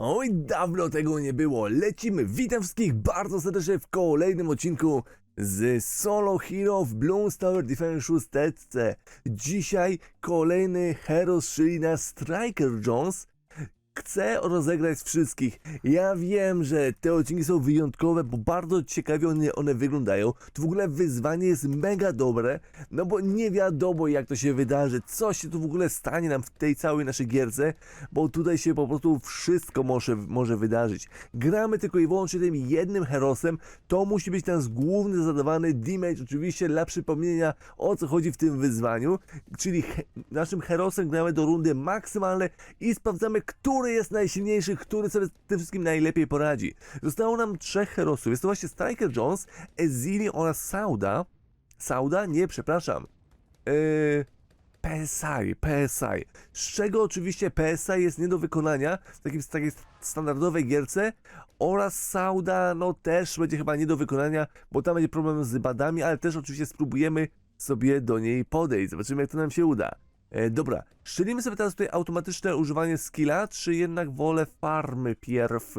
Oj, dawno tego nie było. Lecimy. Witam wszystkich bardzo serdecznie w kolejnym odcinku z Solo Hero w Bloons Tower Defense 6. Dzisiaj kolejny hero strzeli na Striker Jones. Chcę rozegrać wszystkich. Ja wiem, że te odcinki są wyjątkowe, bo bardzo ciekawie one, one wyglądają. To w ogóle wyzwanie jest mega dobre, no bo nie wiadomo jak to się wydarzy, co się tu w ogóle stanie nam w tej całej naszej gierce, bo tutaj się po prostu wszystko może, może wydarzyć. Gramy tylko i wyłącznie tym jednym herosem, to musi być nasz główny zadawany damage, oczywiście dla przypomnienia o co chodzi w tym wyzwaniu, czyli he naszym herosem gramy do rundy maksymalne i sprawdzamy, który jest najsilniejszy, który sobie z tym wszystkim najlepiej poradzi. Zostało nam trzech herosów, jest to właśnie Striker Jones, Ezili oraz Sauda. Sauda? Nie, przepraszam. Yy, PSI, PSI. Z czego oczywiście PSI jest nie do wykonania w takim, takiej standardowej gierce oraz Sauda no też będzie chyba nie do wykonania, bo tam będzie problem z badami, ale też oczywiście spróbujemy sobie do niej podejść. Zobaczymy jak to nam się uda. E, dobra, szczelimy sobie teraz tutaj automatyczne używanie skilla, czy jednak wolę farmy pierw?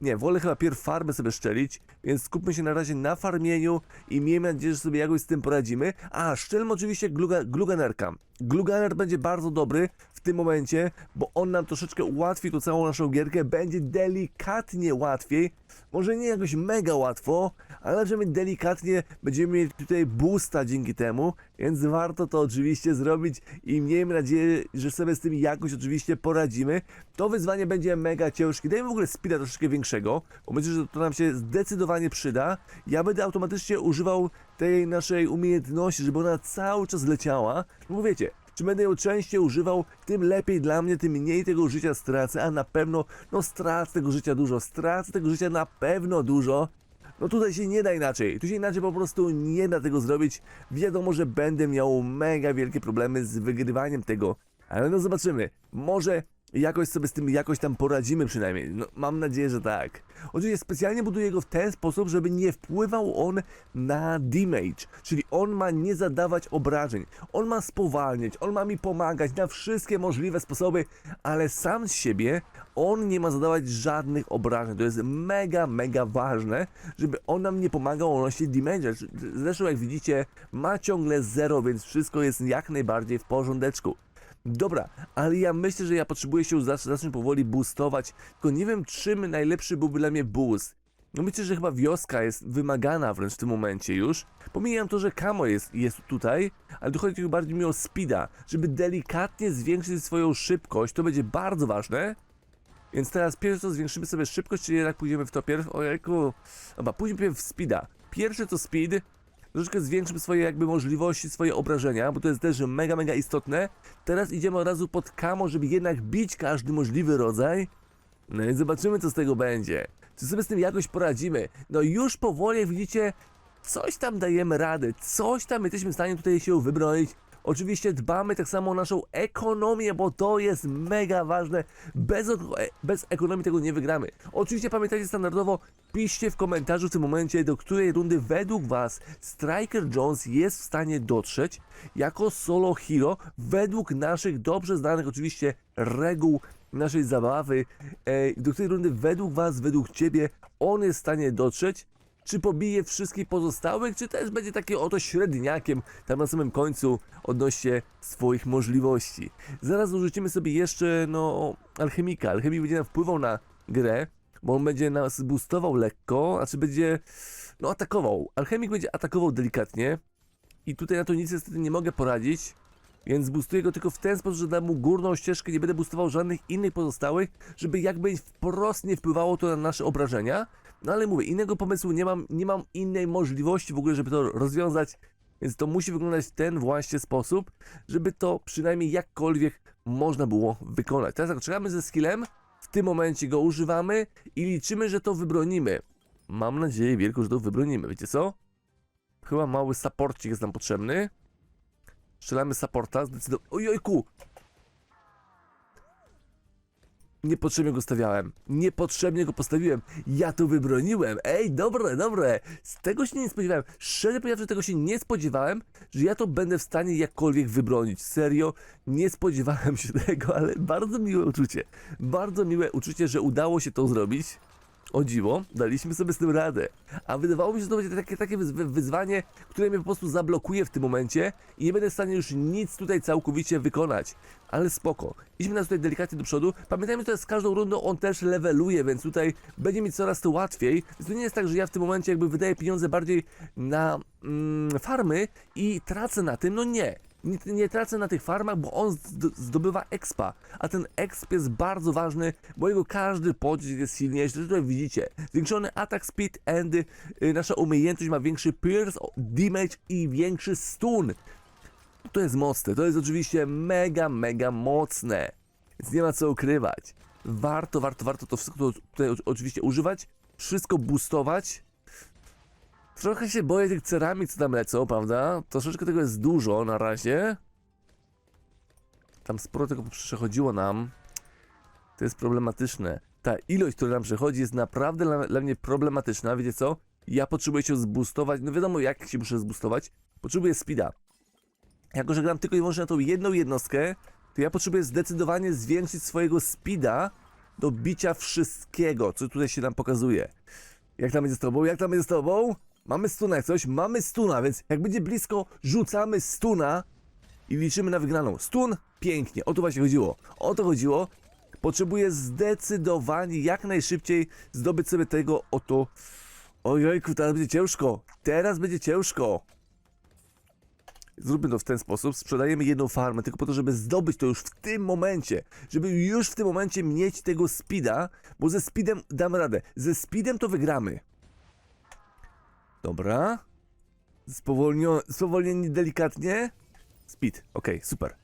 Nie, wolę chyba pierw farmę sobie szczelić, więc skupmy się na razie na farmieniu i miejmy nadzieję, że sobie jakoś z tym poradzimy. A, szczelmy oczywiście gluga, gluganerka. Gluganer będzie bardzo dobry w tym momencie, bo on nam troszeczkę ułatwi tu całą naszą gierkę, będzie delikatnie łatwiej, może nie jakoś mega łatwo, ale my delikatnie będziemy mieli tutaj boosta dzięki temu, więc warto to oczywiście zrobić i miejmy nadzieję, że sobie z tym jakoś oczywiście poradzimy. To wyzwanie będzie mega ciężkie, dajmy w ogóle speeda troszeczkę większego, bo myślę, że to nam się zdecydowanie przyda. Ja będę automatycznie używał tej naszej umiejętności, żeby ona cały czas leciała, bo wiecie, czy będę ją częściej używał, tym lepiej dla mnie, tym mniej tego życia stracę, a na pewno, no stracę tego życia dużo, stracę tego życia na pewno dużo. No tutaj się nie da inaczej, tu się inaczej po prostu nie da tego zrobić. Wiadomo, że będę miał mega wielkie problemy z wygrywaniem tego, ale no zobaczymy. Może jakoś sobie z tym jakoś tam poradzimy przynajmniej. No, mam nadzieję, że tak. Oczywiście specjalnie buduję go w ten sposób, żeby nie wpływał on na damage, czyli on ma nie zadawać obrażeń, on ma spowalniać, on ma mi pomagać na wszystkie możliwe sposoby, ale sam z siebie on nie ma zadawać żadnych obrażeń. To jest mega, mega ważne, żeby on nam nie pomagał nosić damage. Zresztą jak widzicie ma ciągle zero, więc wszystko jest jak najbardziej w porządeczku. Dobra, ale ja myślę, że ja potrzebuję się zacząć, powoli boostować, tylko nie wiem czym najlepszy byłby dla mnie boost. No myślę, że chyba wioska jest wymagana wręcz w tym momencie już. Pomijam to, że Kamo jest, jest tutaj, ale tu chodzi bardziej mi o speeda, żeby delikatnie zwiększyć swoją szybkość, to będzie bardzo ważne. Więc teraz pierwsze co zwiększymy sobie szybkość, czy jednak pójdziemy w to pierw? Ojejku, dobra, pójdźmy pierw w speeda. Pierwsze to speed, troszeczkę zwiększymy swoje jakby możliwości, swoje obrażenia, bo to jest też mega, mega istotne. Teraz idziemy od razu pod kamo, żeby jednak bić każdy możliwy rodzaj. No i zobaczymy co z tego będzie. Czy sobie z tym jakoś poradzimy? No już powoli, widzicie, coś tam dajemy radę, coś tam jesteśmy w stanie tutaj się wybronić. Oczywiście dbamy tak samo o naszą ekonomię, bo to jest mega ważne. Bez, e- bez ekonomii tego nie wygramy. Oczywiście pamiętajcie standardowo, piszcie w komentarzu w tym momencie, do której rundy według Was Striker Jones jest w stanie dotrzeć jako solo hero, według naszych dobrze znanych oczywiście reguł naszej zabawy, e, do której rundy według Was, według Ciebie on jest w stanie dotrzeć. Czy pobije wszystkich pozostałych, czy też będzie taki oto średniakiem tam na samym końcu odnośnie swoich możliwości. Zaraz dorzucimy sobie jeszcze, no, alchemika. Alchemik będzie nam wpływał na grę, bo on będzie nas boostował lekko, a czy będzie, no, atakował. Alchemik będzie atakował delikatnie i tutaj na to nic niestety nie mogę poradzić. Więc boostuję go tylko w ten sposób, że dam mu górną ścieżkę, nie będę boostował żadnych innych pozostałych, żeby jakby wprost nie wpływało to na nasze obrażenia. No ale mówię, innego pomysłu nie mam, nie mam innej możliwości w ogóle, żeby to rozwiązać, więc to musi wyglądać w ten właśnie sposób, żeby to przynajmniej jakkolwiek można było wykonać. Teraz tak, czekamy ze skillem, w tym momencie go używamy i liczymy, że to wybronimy. Mam nadzieję wielką, że to wybronimy, wiecie co? Chyba mały supporcik jest nam potrzebny. Strzelamy supporta, zdecydowanie. Ojojku! Niepotrzebnie go stawiałem. Niepotrzebnie go postawiłem. Ja to wybroniłem. Ej, dobre, dobre. Z tego się nie spodziewałem. Szczerze powiedziawszy, tego się nie spodziewałem, że ja to będę w stanie jakkolwiek wybronić. Serio, nie spodziewałem się tego, ale bardzo miłe uczucie. Bardzo miłe uczucie, że udało się to zrobić. O dziwo, daliśmy sobie z tym radę. A wydawało mi się, że to będzie takie, takie wyz- wyzwanie, które mnie po prostu zablokuje w tym momencie i nie będę w stanie już nic tutaj całkowicie wykonać. Ale spoko. Idźmy nas tutaj delikatnie do przodu. Pamiętajmy, że z każdą rundą on też leveluje, więc tutaj będzie mi coraz to łatwiej. Więc to nie jest tak, że ja w tym momencie jakby wydaję pieniądze bardziej na mm, farmy i tracę na tym. No nie. Nie, nie tracę na tych farmach, bo on zd- zdobywa expa, a ten exp jest bardzo ważny, bo jego każdy pocisk jest silniejszy. Tutaj widzicie, zwiększony attack speed and y, nasza umiejętność ma większy pierce damage i większy stun. To jest mocne, to jest oczywiście mega, mega mocne, więc nie ma co ukrywać. Warto, warto, warto to wszystko tu- tutaj oczywiście używać, wszystko boostować. Trochę się boję tych ceramik, co tam lecą, prawda? Troszeczkę tego jest dużo na razie. Tam sporo tego przechodziło nam. To jest problematyczne. Ta ilość, która nam przechodzi, jest naprawdę dla, mnie problematyczna. Wiecie co? Ja potrzebuję się zboostować. No wiadomo, jak się muszę zboostować. Potrzebuję speeda. Jako, że gram tylko i wyłącznie na tą jedną jednostkę, to ja potrzebuję zdecydowanie zwiększyć swojego speeda do bicia wszystkiego, co tutaj się nam pokazuje. Jak tam będzie z tobą? Jak tam będzie z tobą? Mamy stuna jak coś? Mamy stuna, więc jak będzie blisko, rzucamy stuna i liczymy na wygraną. Stun? Pięknie, o to właśnie chodziło. O to chodziło. Potrzebuję zdecydowanie jak najszybciej zdobyć sobie tego oto... Ojojku, teraz będzie ciężko. Teraz będzie ciężko. Zróbmy to w ten sposób. Sprzedajemy jedną farmę, tylko po to, żeby zdobyć to już w tym momencie. Żeby już w tym momencie mieć tego speeda, bo ze speedem damy radę. Ze speedem to wygramy. Dobra. Spowolnio, spowolnienie delikatnie. Speed, okej, super.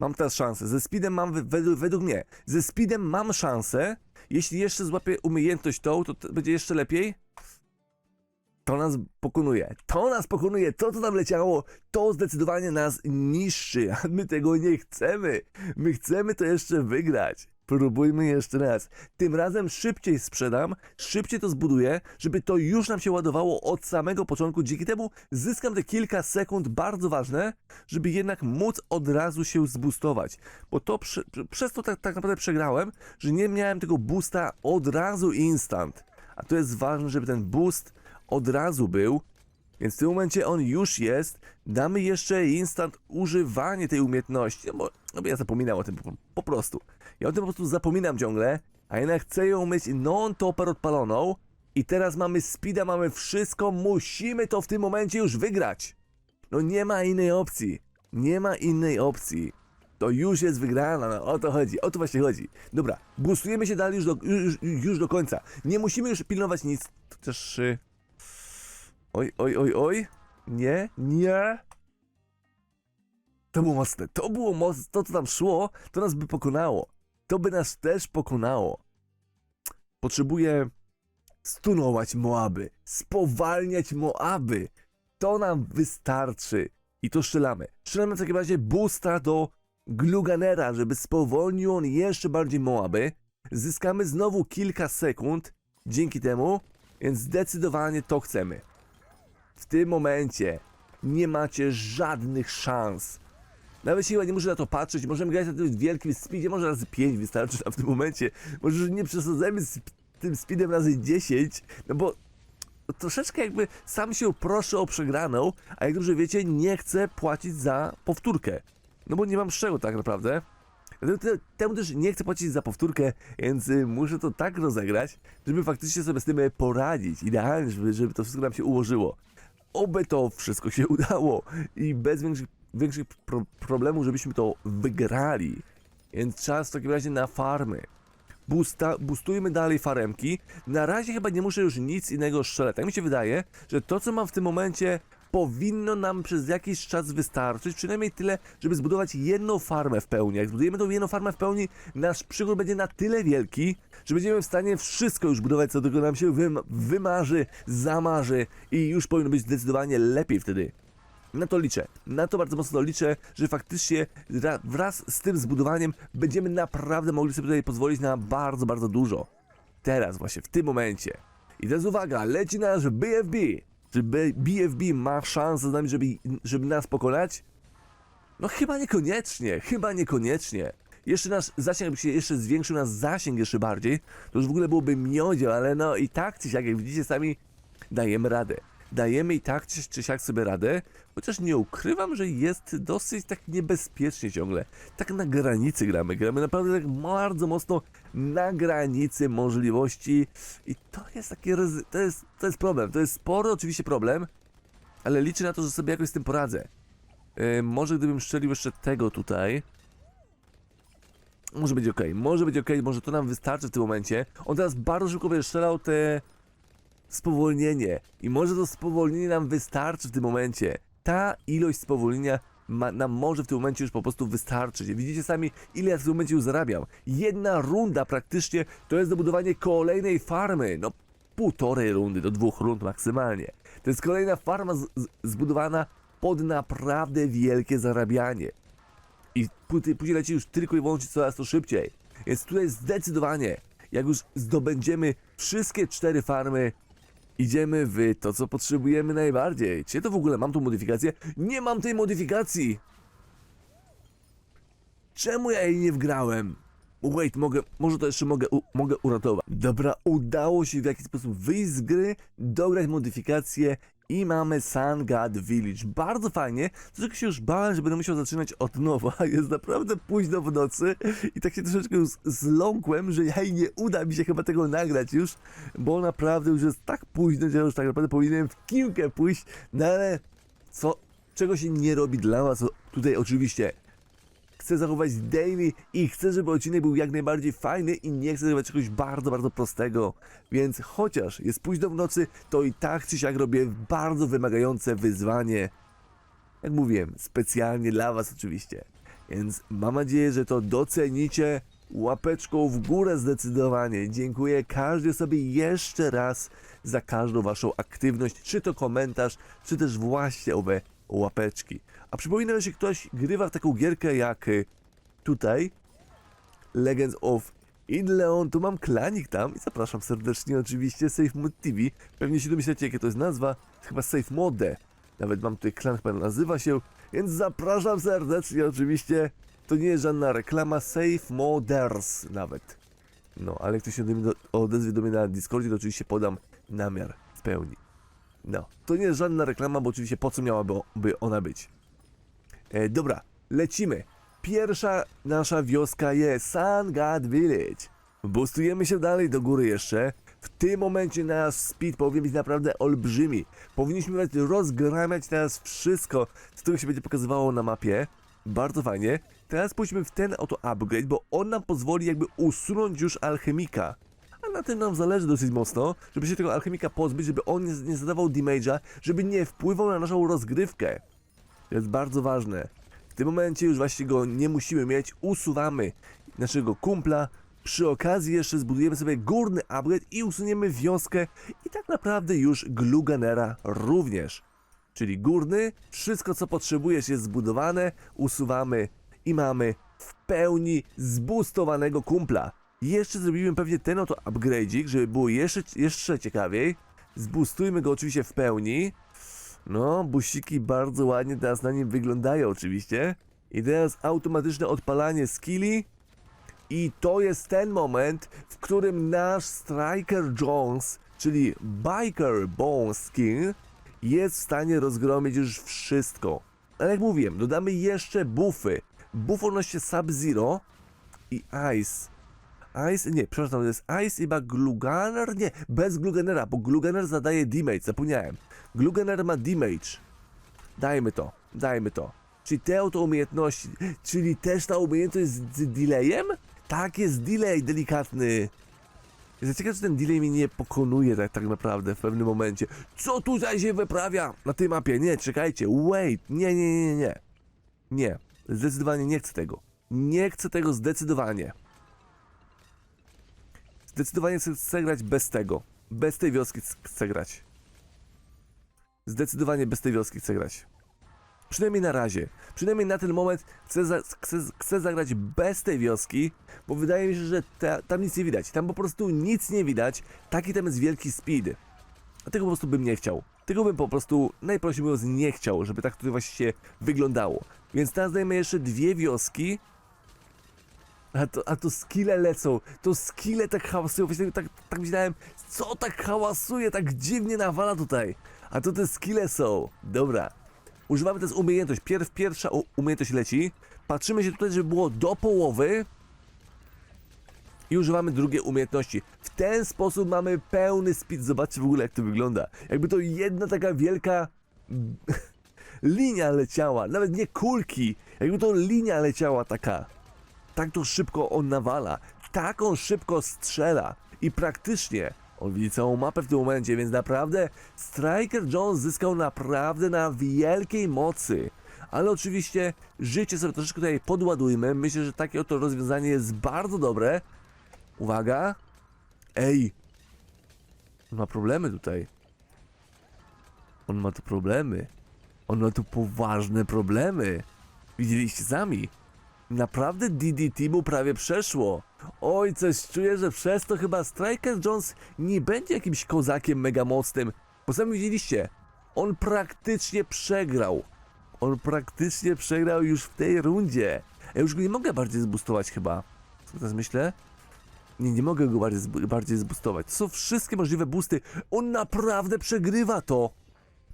Mam teraz szansę. Ze speedem mam, we- według, według mnie, ze speedem mam szansę. Jeśli jeszcze złapię umiejętność tą, to, będzie jeszcze lepiej. To nas pokonuje. To nas pokonuje. To, co tam leciało, to zdecydowanie nas niszczy. A my tego nie chcemy. My chcemy to jeszcze wygrać. Próbujmy jeszcze raz. Tym razem szybciej sprzedam, szybciej to zbuduję, żeby to już nam się ładowało od samego początku. Dzięki temu zyskam te kilka sekund bardzo ważne, żeby jednak móc od razu się zboostować. Bo to prze, przez to tak, tak naprawdę przegrałem, że nie miałem tego boosta od razu instant. A to jest ważne, żeby ten boost od razu był. Więc w tym momencie on już jest. Damy jeszcze instant używanie tej umiejętności. No bo, no bo ja zapominam o tym po, po prostu. Ja o tym po prostu zapominam ciągle, a jednak chcę ją mieć non-topper odpaloną. I teraz mamy speeda, mamy wszystko, musimy to w tym momencie już wygrać. No nie ma innej opcji. Nie ma innej opcji. To już jest wygrana, no o to chodzi, o to właśnie chodzi. Dobra, boostujemy się dalej już do, już, już do końca. Nie musimy już pilnować nic. To też... y, Oj, oj, oj, oj. Nie, nie. To było mocne, to było mocne, to co tam szło, to nas by pokonało. To by nas też pokonało. Potrzebuję stunować Moaby, spowalniać Moaby. To nam wystarczy. I to strzelamy. Strzelamy w takim razie boosta do Gluganera, żeby spowolnił on jeszcze bardziej Moaby. Zyskamy znowu kilka sekund dzięki temu, więc zdecydowanie to chcemy. W tym momencie nie macie żadnych szans. Nawet chyba nie muszę na to patrzeć, możemy grać na tym wielkim speedzie, może razy 5 wystarczy nam w tym momencie. Może już nie przesadzajmy z tym speedem razy 10, no bo troszeczkę jakby sam się proszę o przegraną, a jak dobrze wiecie, nie chcę płacić za powtórkę. No bo nie mam z czego tak naprawdę. Temu też nie chcę płacić za powtórkę, więc y, muszę to tak rozegrać, żeby faktycznie sobie z tym y, poradzić. Idealnie, żeby, żeby to wszystko nam się ułożyło. Oby to wszystko się udało i bez większych, większych pro, problemów, żebyśmy to wygrali. Więc czas w takim razie na farmy. Boosta, boostujmy dalej faremki. Na razie chyba nie muszę już nic innego strzelać. Tak mi się wydaje, że to co mam w tym momencie powinno nam przez jakiś czas wystarczyć, przynajmniej tyle, żeby zbudować jedną farmę w pełni. Jak zbudujemy tą jedną farmę w pełni, nasz przygód będzie na tyle wielki, że będziemy w stanie wszystko już budować, co tylko nam się wym- wymarzy, zamarzy i już powinno być zdecydowanie lepiej wtedy. Na to liczę, na to bardzo mocno liczę, że faktycznie ra- wraz z tym zbudowaniem będziemy naprawdę mogli sobie tutaj pozwolić na bardzo, bardzo dużo. Teraz właśnie, w tym momencie. I teraz uwaga, leci nasz BFB. Czy BFB ma szansę z nami, żeby, żeby nas pokonać? No chyba niekoniecznie, chyba niekoniecznie. Jeszcze nasz zasięg, jakby się jeszcze zwiększył nasz zasięg jeszcze bardziej, to już w ogóle byłoby miodzio, ale no i tak czy jak widzicie sami, dajemy radę. Dajemy i tak czy, czy siak sobie radę, chociaż nie ukrywam, że jest dosyć tak niebezpiecznie ciągle. Tak na granicy gramy, gramy naprawdę tak bardzo mocno na granicy możliwości i to jest takie, ryzy- to jest, to jest problem, to jest spory oczywiście problem, ale liczę na to, że sobie jakoś z tym poradzę. Yy, może gdybym strzelił jeszcze tego tutaj. Może być ok, może być ok, może to nam wystarczy w tym momencie. On teraz bardzo szybko będzie strzelał te spowolnienie. I może to spowolnienie nam wystarczy w tym momencie. Ta ilość spowolnienia ma, nam może w tym momencie już po prostu wystarczyć. Widzicie sami, ile ja w tym momencie już zarabiam. Jedna runda praktycznie to jest dobudowanie kolejnej farmy. No, półtorej rundy do dwóch rund maksymalnie. To jest kolejna farma z, z, zbudowana pod naprawdę wielkie zarabianie. I później leci już tylko i wyłącznie coraz to szybciej. Więc tutaj zdecydowanie, jak już zdobędziemy wszystkie cztery farmy, idziemy w to, co potrzebujemy najbardziej. Czy to w ogóle mam tą modyfikację? Nie mam tej modyfikacji! Czemu ja jej nie wgrałem? Wait, mogę, może to jeszcze mogę, u, mogę uratować. Dobra, udało się w jakiś sposób wyjść z gry, dograć modyfikację i mamy Sun God Village. Bardzo fajnie, tylko się już bałem, że będę musiał zaczynać od nowa. Jest naprawdę późno w nocy i tak się troszeczkę już zląkłem, że hej, nie uda mi się chyba tego nagrać już, bo naprawdę już jest tak późno, że już tak naprawdę powinienem w kilkę pójść, no ale co, czego się nie robi dla was, tutaj oczywiście chcę zachować daily i chcę, żeby odcinek był jak najbardziej fajny i nie chcę zrobić czegoś bardzo, bardzo prostego. Więc chociaż jest późno w nocy, to i tak czy siak robię bardzo wymagające wyzwanie. Jak mówiłem, specjalnie dla Was oczywiście. Więc mam nadzieję, że to docenicie łapeczką w górę zdecydowanie. Dziękuję każdej osobie jeszcze raz za każdą Waszą aktywność, czy to komentarz, czy też właśnie owe łapeczki. A przypominam, że ktoś grywa w taką gierkę jak y, tutaj Legends of Inleon, to mam klanik tam i zapraszam serdecznie oczywiście Safe Mode TV. Pewnie się domyślacie jakie to jest nazwa, chyba Safe Mode. Nawet mam tutaj klan, chyba nazywa się, więc zapraszam serdecznie oczywiście. To nie jest żadna reklama, Safe Moders nawet. No, ale jak ktoś się do mnie do, odezwie do mnie na Discordzie, to oczywiście podam namiar w pełni. No, to nie jest żadna reklama, bo oczywiście po co miałaby by ona być. E, dobra, lecimy. Pierwsza nasza wioska jest Sun God Village. Boostujemy się dalej do góry jeszcze. W tym momencie nasz speed powinien być naprawdę olbrzymi. Powinniśmy nawet rozgramiać teraz wszystko, co tego się będzie pokazywało na mapie. Bardzo fajnie. Teraz pójdźmy w ten oto upgrade, bo on nam pozwoli jakby usunąć już alchemika. A na tym nam zależy dosyć mocno, żeby się tego alchemika pozbyć, żeby on nie zadawał damage'a, żeby nie wpływał na naszą rozgrywkę. To jest bardzo ważne. W tym momencie już właśnie go nie musimy mieć, usuwamy naszego kumpla. Przy okazji jeszcze zbudujemy sobie górny upgrade i usuniemy wioskę i tak naprawdę już Gluganera również. Czyli górny, wszystko co potrzebujesz jest zbudowane, usuwamy i mamy w pełni zbustowanego kumpla. Jeszcze zrobimy pewnie ten oto upgrade'ik, żeby było jeszcze, jeszcze ciekawiej. Zbustujmy go oczywiście w pełni. No, busiki bardzo ładnie teraz na nim wyglądają oczywiście. I teraz automatyczne odpalanie skilli. I to jest ten moment, w którym nasz Striker Jones, czyli Biker Bone Skin, jest w stanie rozgromić już wszystko. Ale jak mówiłem, dodamy jeszcze buffy. Buff odnośnie Sub-Zero i Ice. Ice, nie, przepraszam, to jest Ice chyba Gluganer? Nie, bez Gluganera, bo Gluganer zadaje damage, zapomniałem. Gluganer ma damage. Dajmy to, dajmy to. Czyli te oto umiejętności, czyli też ta umiejętność z delayem? Tak, jest delay delikatny. Jestem ciekaw, czy ten delay mnie nie pokonuje tak, tak naprawdę w pewnym momencie. Co tutaj się wyprawia na tej mapie? Nie, czekajcie, wait, nie, nie, nie, nie, nie. Nie, zdecydowanie nie chcę tego. Nie chcę tego zdecydowanie. Zdecydowanie chcę, chcę grać bez tego. Bez tej wioski ch- chcę grać. Zdecydowanie bez tej wioski chcę grać. Przynajmniej na razie. Przynajmniej na ten moment chcę, za, chcę, chcę zagrać bez tej wioski, bo wydaje mi się, że ta, tam nic nie widać. Tam po prostu nic nie widać. Taki tam jest wielki speed. A tego po prostu bym nie chciał. Tego bym po prostu najprościej mówiąc nie chciał, żeby tak to właśnie wyglądało. Więc teraz dajemy jeszcze dwie wioski. A to, a to skille lecą, to skille tak hałasują, właśnie tak, tak myślałem, co tak hałasuje, tak dziwnie nawala tutaj. A to te skille są. Dobra. Używamy teraz umiejętność, Pierw, pierwsza umiejętność leci. Patrzymy się tutaj, żeby było do połowy. I używamy drugiej umiejętności. W ten sposób mamy pełny speed. Zobaczcie w ogóle jak to wygląda. Jakby to jedna taka wielka linia leciała. Nawet nie kulki. Jakby to linia leciała taka. Tak to szybko on nawala. Tak on szybko strzela. I praktycznie on widzi całą mapę w tym momencie, więc naprawdę Striker Jones zyskał naprawdę na wielkiej mocy. Ale oczywiście życie sobie troszeczkę tutaj podładujmy. Myślę, że takie oto rozwiązanie jest bardzo dobre. Uwaga. Ej. On ma problemy tutaj. On ma tu problemy. On ma tu poważne problemy. Widzieliście sami. Naprawdę DDT mu prawie przeszło. Oj, coś czuję, że przez to chyba Striker Jones nie będzie jakimś kozakiem mega mocnym. Bo sami widzieliście, on praktycznie przegrał. On praktycznie przegrał już w tej rundzie. Ja już go nie mogę bardziej zbustować chyba. Co teraz myślę? Nie, nie mogę go bardziej, bardziej zbustować. To są wszystkie możliwe boosty. On naprawdę przegrywa to.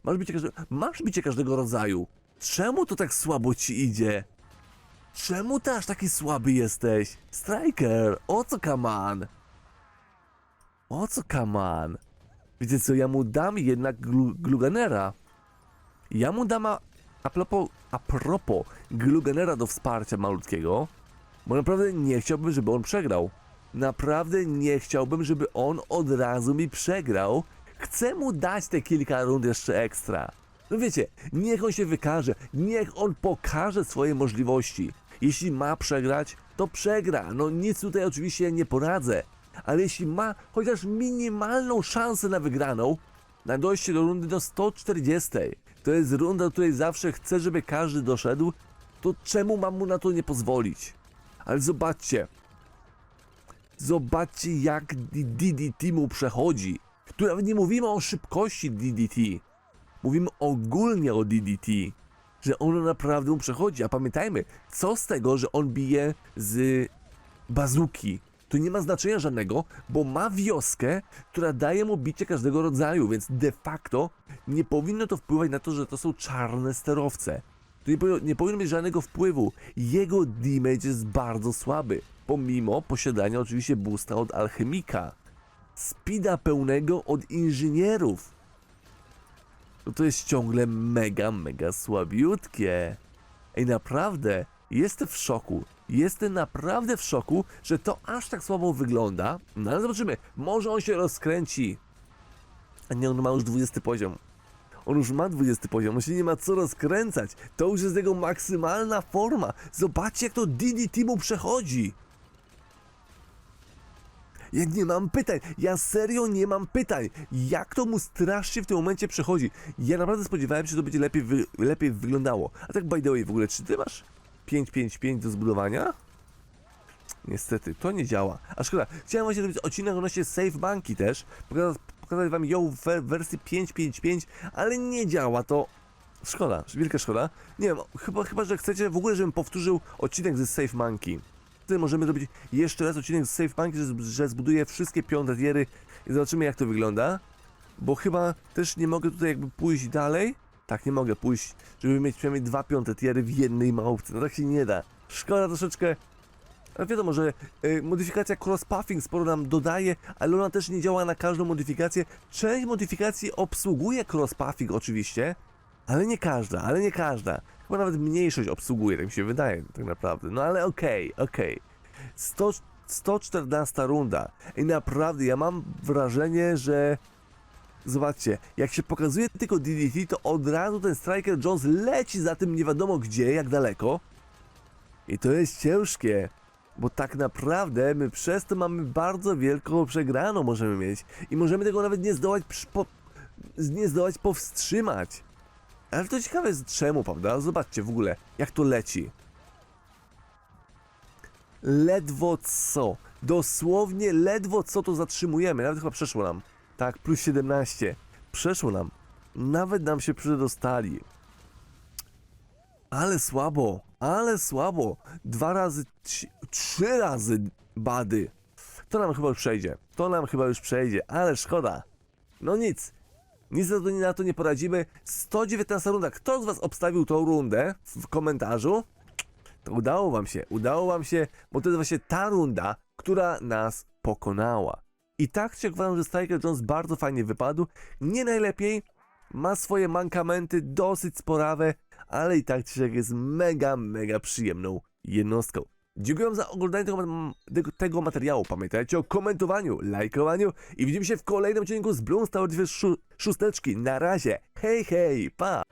Masz bicie, każde, masz bicie każdego rodzaju. Czemu to tak słabo ci idzie? Czemu ty aż taki słaby jesteś? Striker, o co kaman? O co kaman? Wiecie co, ja mu dam jednak glu, Gluganera. Ja mu dam a, a, propos, a propos Gluganera do wsparcia malutkiego, bo naprawdę nie chciałbym, żeby on przegrał. Naprawdę nie chciałbym, żeby on od razu mi przegrał. Chcę mu dać te kilka rund jeszcze ekstra. No wiecie, niech on się wykaże, niech on pokaże swoje możliwości. Jeśli ma przegrać, to przegra. No nic tutaj oczywiście nie poradzę. Ale jeśli ma chociaż minimalną szansę na wygraną, na dojście do rundy do 140, to jest runda, do której zawsze chcę, żeby każdy doszedł, to czemu mam mu na to nie pozwolić? Ale zobaczcie, Zobaczcie jak DDT mu przechodzi. Tu nawet nie mówimy o szybkości DDT. Mówimy ogólnie o DDT. Że ono naprawdę mu przechodzi. A pamiętajmy, co z tego, że on bije z bazuki. To nie ma znaczenia żadnego, bo ma wioskę, która daje mu bicie każdego rodzaju, więc de facto nie powinno to wpływać na to, że to są czarne sterowce. To nie, powinno- nie powinno mieć żadnego wpływu. Jego damage jest bardzo słaby, pomimo posiadania oczywiście boosta od alchemika. Speeda pełnego od inżynierów. No to jest ciągle mega, mega słabiutkie. Ej, naprawdę, jestem w szoku. Jestem naprawdę w szoku, że to aż tak słabo wygląda. No ale zobaczymy, może on się rozkręci. A nie, on ma już 20 poziom. On już ma 20 poziom, on się nie ma co rozkręcać. To już jest jego maksymalna forma. Zobaczcie, jak to DDT mu przechodzi. Ja nie mam pytań, ja serio nie mam pytań. Jak to mu strasznie w tym momencie przechodzi? Ja naprawdę spodziewałem się, że to będzie lepiej, wy, lepiej wyglądało. A tak by the way, w ogóle, czy ty masz 555 do zbudowania? Niestety, to nie działa. A szkoda, chciałem właśnie zrobić odcinek odnośnie Safe Banki też, pokazać, pokazać wam ją w we- wersji 555, ale nie działa to. Szkoda, wielka szkoda. Nie wiem, chyba, chyba, że chcecie w ogóle, żebym powtórzył odcinek ze Safe Monkey. Możemy zrobić jeszcze raz odcinek z Safe Monkey, że, że zbuduję wszystkie piąte tiery i zobaczymy jak to wygląda. Bo chyba też nie mogę tutaj jakby pójść dalej. Tak, nie mogę pójść, żeby mieć przynajmniej dwa piąte tiery w jednej małpce. No tak się nie da. Szkoda troszeczkę ale wiadomo, że y, modyfikacja cross-pathing sporo nam dodaje, ale ona też nie działa na każdą modyfikację. Część modyfikacji obsługuje cross-pathing oczywiście, ale nie każda, ale nie każda. Chyba nawet mniejszość obsługuje, tak mi się wydaje tak naprawdę. No ale okej, okej. 100 114 runda. I naprawdę ja mam wrażenie, że Zobaczcie, jak się pokazuje tylko DDT, to od razu ten Striker Jones leci za tym nie wiadomo gdzie, jak daleko. I to jest ciężkie, bo tak naprawdę my przez to mamy bardzo wielką przegraną możemy mieć i możemy tego nawet nie zdołać, nie zdołać powstrzymać. Ale to ciekawe jest czemu, prawda? Zobaczcie w ogóle, jak to leci. Ledwo co. Dosłownie ledwo co to zatrzymujemy. Nawet chyba przeszło nam. Tak, plus 17. Przeszło nam. Nawet nam się przedostali. Ale słabo, ale słabo. Dwa razy, trzy, razy bady. To nam chyba już przejdzie. To nam chyba już przejdzie, ale szkoda. No nic. Nic na to, nie poradzimy. 119 runda. Kto z Was obstawił tą rundę w komentarzu? To udało Wam się, udało Wam się, bo to jest właśnie ta runda, która nas pokonała. I tak się uważam, że Striker Jones bardzo fajnie wypadł. Nie najlepiej, ma swoje mankamenty dosyć sporawe, ale i tak czy jest mega, mega przyjemną jednostką. Dziękuję za oglądanie tego, tego, materiału. Pamiętajcie o komentowaniu, lajkowaniu i widzimy się w kolejnym odcinku z Tower 2 szósteczki. Na razie, hej hej, pa!